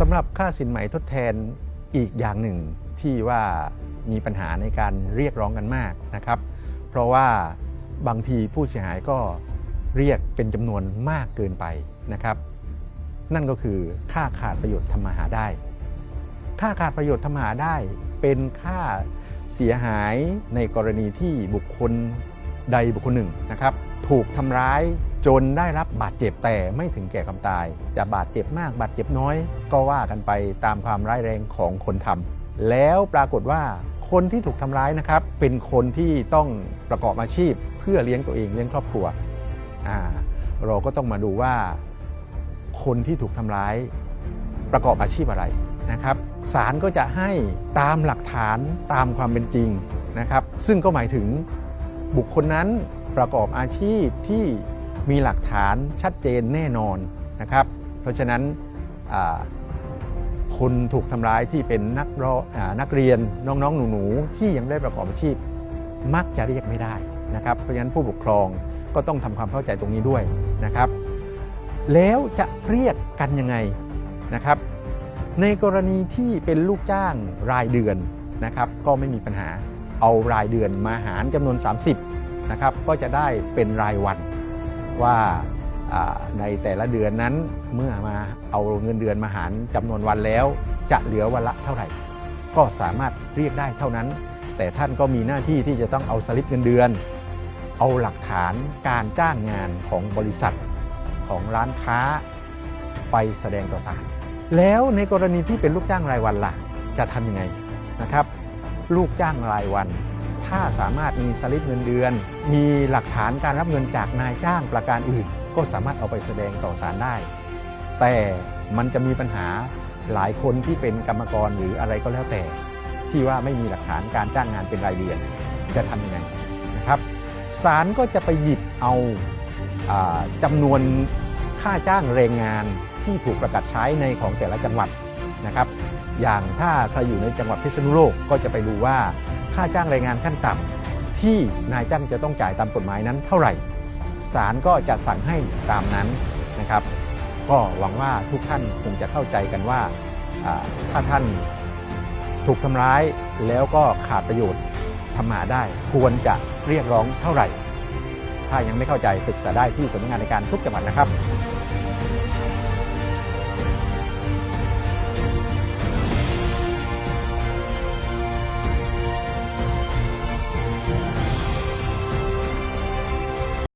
สำหรับค่าสินไหม่ทดแทนอีกอย่างหนึ่งที่ว่ามีปัญหาในการเรียกร้องกันมากนะครับ เพราะว่าบางทีผู้เสียหายก็เรียกเป็นจำนวนมากเกินไปนะครับ นั่นก็คือค่าขาดประโยชน์ทำมาหาได้ ค่าขาดประโยชน์ทำมาหาได้เป็นค่าเสียหายในกรณีที่บุคคลใดบุคคลหนึ่งนะครับ ถูกทำร้าย จนได้รับบาดเจ็บแต่ไม่ถึงแก่ความตาย จะบาดเจ็บมากบาดเจ็บน้อย ก็ว่ากันไปตามความร้ายแรงของคนทำแล้วปรากฏว่าคนที่ถูกทำร้ายนะครับ เป็นคนที่ต้องประกอบอาชีพ เพื่อเลี้ยงตัวเองเลี้ยงครอบครัวอ่าเราก็ต้องมาดูว่า คนที่ถูกทำร้ายประกอบอาชีพอะไรนะครับศาลก็จะให้ตามหลักฐานตามความเป็นจริงนะครับ ซึ่งก็หมายถึงบุคคลนั้นประกอบอาชีพที่ มีหลักฐานชัดเจนแน่นอนนะครับ เพราะฉะนั้นคนถูกทำร้ายที่เป็นนักรนักเรียนน้องๆ หนูๆ ที่ยังได้ประกอบอาชีพ มักจะเรียกไม่ได้นะครับ เพราะฉะนั้นผู้ปกครองก็ต้องทำความเข้าใจตรงนี้ด้วยนะครับ แล้วจะเรียกกันยังไงนะครับ ในกรณีที่เป็นลูกจ้างรายเดือนนะครับ ก็ไม่มีปัญหาเอารายเดือนมาหารจำนวน 30นะครับก็จะได้เป็นรายวัน ว่าในแต่ละเดือนนั้นเมื่อมาเอาเงินเดือนมาหารจำนวนวันแล้ว จะเหลือวันละเท่าไหร่ ก็สามารถเรียกได้เท่านั้น แต่ท่านก็มีหน้าที่ที่จะต้องเอาสลิปเงินเดือน เอาหลักฐานการจ้างงานของบริษัทของร้านค้าไปแสดงต่อศาลแล้วในกรณีที่เป็นลูกจ้างรายวันล่ะจะทำยังไงนะครับ ลูกจ้างรายวัน ถ้าสามารถมีสลิปเงินเดือน มีหลักฐานการรับเงินจากนายจ้างประการอื่น ก็สามารถเอาไปแสดงต่อศาลได้ แต่มันจะมีปัญหาหลายคนที่เป็นกรรมกรหรืออะไรก็แล้วแต่ ที่ว่าไม่มีหลักฐานการจ้างงานเป็นรายเดือนจะทำยังไงนะครับศาลก็จะไปหยิบเอาอาจำานวนค่าจ้างแรงงานที่ถูกประกาศใช้ในของแต่ละจังหวัดนะครับ อย่างถ้าใครอยู่ในจังหวัดพิษณุโลกก็จะไปดูว่าค่าจ้างแรงงานขั้นต่ำที่นายจ้างจะต้องจ่ายตามกฎหมายนั้นเท่าไหร่ศาลก็จะสั่งให้ตามนั้นนะครับ ก็หวังว่าทุกท่านคงจะเข้าใจกันว่าถ้าท่านถูกทำร้ายแล้วก็ขาดประโยชน์ทำมาได้ควรจะเรียกร้องเท่าไหร่ ถ้ายังไม่เข้าใจปรึกษาได้ที่สำนักงานในการทุกจังหวัดนะครับ